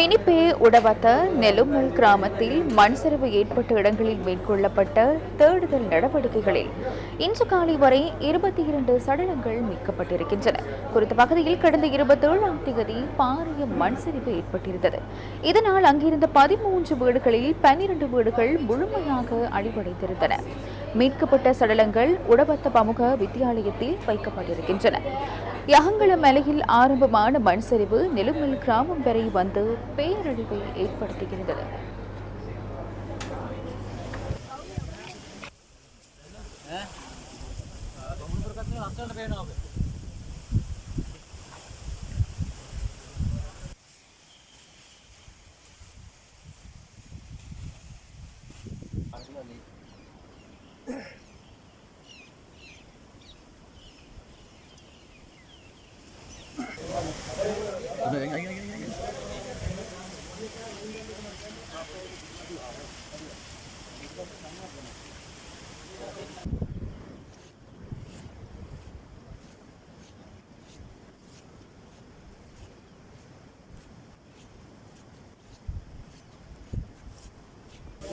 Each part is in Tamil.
மினிப்பே உடவத்த நெலுமல் கிராமத்தில் மண் சரிவு ஏற்பட்ட இடங்களில் மேற்கொள்ளப்பட்ட தேடுதல் நடவடிக்கைகளில் இன்று காலை வரை இருபத்தி இரண்டு சடலங்கள் மீட்கப்பட்டிருக்கின்றன. குறித்த பகுதியில் கடந்த இருபத்தி ஏழாம் தேதி பாரிய மண் சரிவு ஏற்பட்டிருந்தது. இதனால் அங்கிருந்த பதிமூன்று வீடுகளில் பன்னிரண்டு வீடுகள் முழுமையாக அழிவடைந்திருந்தன. மீட்கப்பட்ட சடலங்கள் உடவத்த பமுக வித்தியாலயத்தில் வைக்கப்பட்டிருக்கின்றன. யகங்கள மலையில் ஆரம்பமான மண் சரிவு நெலுமில் கிராமம் வரை வந்து பேரழிவை ஏற்படுத்துகின்றது anh anh anh anh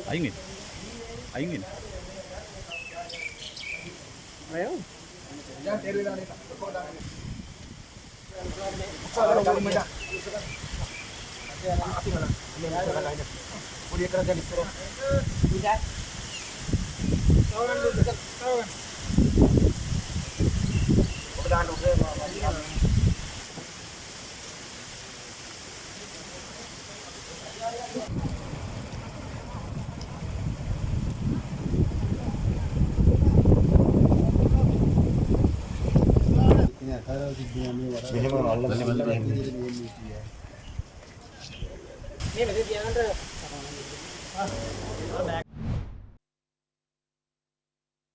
anh anh anh anh anh Ayun. Yan, tiri lang nito. Tuko lang nito. Sa araw mo na. Ating lang. Ano na lang niya. Puli ka na ganito. Bigat. Tawon, bigat. Tawon.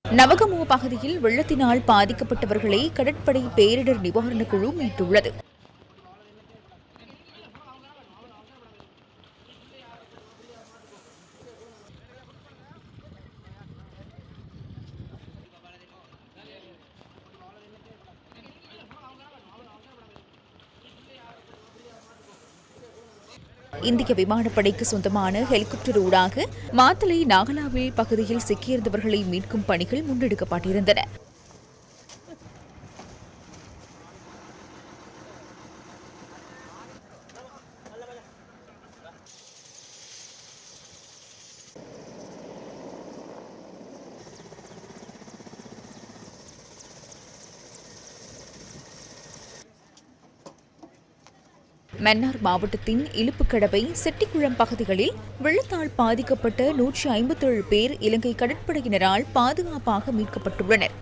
Nawagamuwa பகுதியில் வெள்ளத்தினால் பாதிக்கப்பட்டவர்களை கடற்படை பேரிடர் நிவாரணக் குழு மீட்டுள்ளது இந்திய விமானப்படைக்கு சொந்தமான ஹெலிகாப்டர் ஊடாக மாத்தளை நாகலாவில் பகுதியில் சிக்கியிருந்தவர்களை மீட்கும் பணிகள் முன்னெடுக்கப்பட்டிருந்தன. மன்னார் மாவட்டத்தின் இலுப்புக்கடவை செட்டிக்குளம் பகுதிகளில் வெள்ளத்தால் பாதிக்கப்பட்ட நூற்றி ஐம்பத்தேழு பேர் இலங்கை கடற்படையினரால் பாதுகாப்பாக மீட்கப்பட்டுள்ளனர்.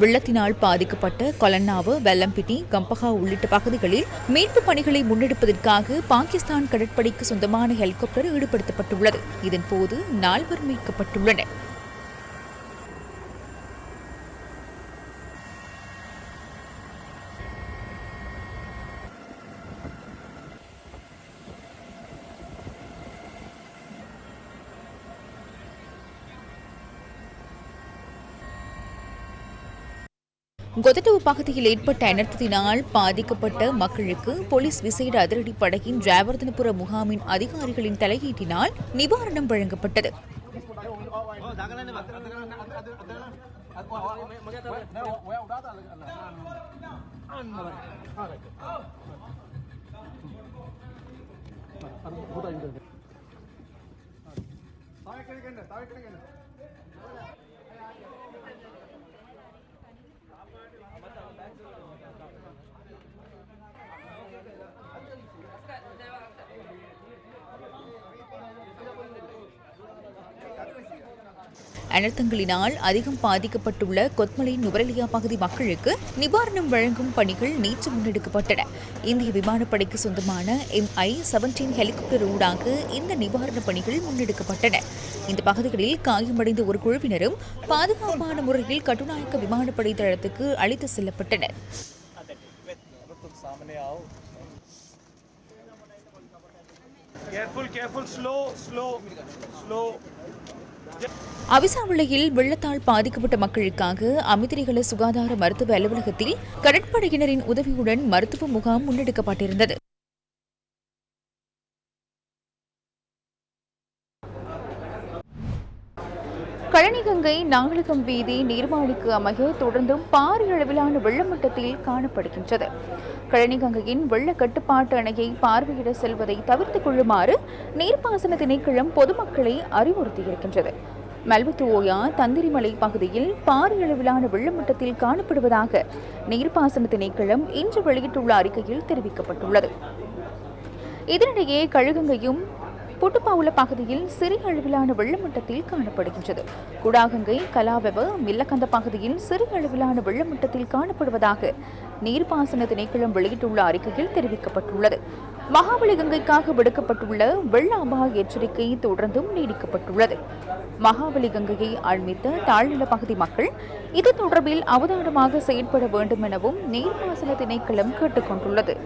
வெள்ளத்தினால் பாதிக்கப்பட்ட கொலன்னாவு வெல்லம்பிட்டி கம்பஹா உள்ளிட்ட பகுதிகளில் மீட்பு பணிகளை முன்னெடுப்பதற்காக பாகிஸ்தான் கடற்படைக்கு சொந்தமான ஹெலிகாப்டர் ஈடுபடுத்தப்பட்டுள்ளது. இதன்போது நால்வர் மீட்கப்பட்டுள்ளனர். கொதட்டவு பகுதியில் ஏற்பட்ட அனர்த்தத்தினால் பாதிக்கப்பட்ட மக்களுக்கு போலீஸ் விசேட அதிரடி படகின் ஜாவர்தனபுர முகாமின் அதிகாரிகளின் தலையீட்டினால் நிவாரணம் வழங்கப்பட்டது. அனர்த்தங்களினால் அதிகம் பாதிக்கப்பட்டுள்ள கொத்மலை நுவரெலியா பகுதி மக்களுக்கு நிவாரணம் வழங்கும் பணிகள் நேற்று முன்னெடுக்கப்பட்டன. இந்திய விமானப்படைக்கு சொந்தமான எம்ஐ செவன்டீன் ஹெலிகாப்டர் ஊடாக இந்த நிவாரணப் பணிகள் முன்னெடுக்கப்பட்டன. இந்த பகுதிகளில் காயமடைந்த ஒரு குழுவினரும் பாதுகாப்பான முறையில் கட்டுநாயக்க விமானப்படை தளத்துக்கு அழைத்து செல்லப்பட்டனர். Careful, careful, slow, slow, slow. அவிசாவளையில் வெள்ளத்தால் பாதிக்கப்பட்ட மக்களுக்காக அமிதிரிகள சுகாதார மருத்துவ அலுவலகத்தில் கடற்படையினரின் உதவியுடன் மருத்துவ முகாம் முன்னெடுக்கப்பட்டிருந்தது. கழனிகங்கை நாகலகம் வீதி நீர்மாடிக்கு அமைய தொடர்ந்தும் பாரிய அளவிலான வெள்ளமட்டத்தில் காணப்படுகின்றது. கழனிகங்கையின் வெள்ள கட்டுப்பாட்டு அணையை பார்வையிட செல்வதை தவிர்த்துக் கொள்ளுமாறு நீர்ப்பாசன திணைக்களம் பொதுமக்களை அறிவுறுத்தியிருக்கின்றது. மல்வத்து ஓயா தந்திரிமலை பகுதியில் பாரிய அளவிலான வெள்ளமட்டத்தில் காணப்படுவதாக நீர்ப்பாசன திணைக்களம் இன்று வெளியிட்டுள்ள அறிக்கையில் தெரிவிக்கப்பட்டுள்ளது. இதனிடையே கழுகங்கையும் குட்டுப்பாவுல பகுதியில் சிறிய அளவிலான வெள்ளமட்டத்தில் காணப்படுகின்றது. குடாகங்கை கலாவெவ மில்லக்கந்த பகுதியில் சிறிய அளவிலான வெள்ளமட்டத்தில் காணப்படுவதாக நீர்ப்பாசன திணைக்களம் வெளியிட்டுள்ள அறிக்கையில் தெரிவிக்கப்பட்டுள்ளது. மகாபலி கங்கைக்காக விடுக்கப்பட்டுள்ள வெள்ள அபாய எச்சரிக்கை தொடர்ந்தும் நீடிக்கப்பட்டுள்ளது. மகாபலி கங்கையை அண்மித்த தாழ்நில பகுதி மக்கள் இது தொடர்பில் அவதானமாக செயற்பட வேண்டும் எனவும் நீர்ப்பாசன திணைக்களம் கேட்டுக்கொண்டுள்ளது.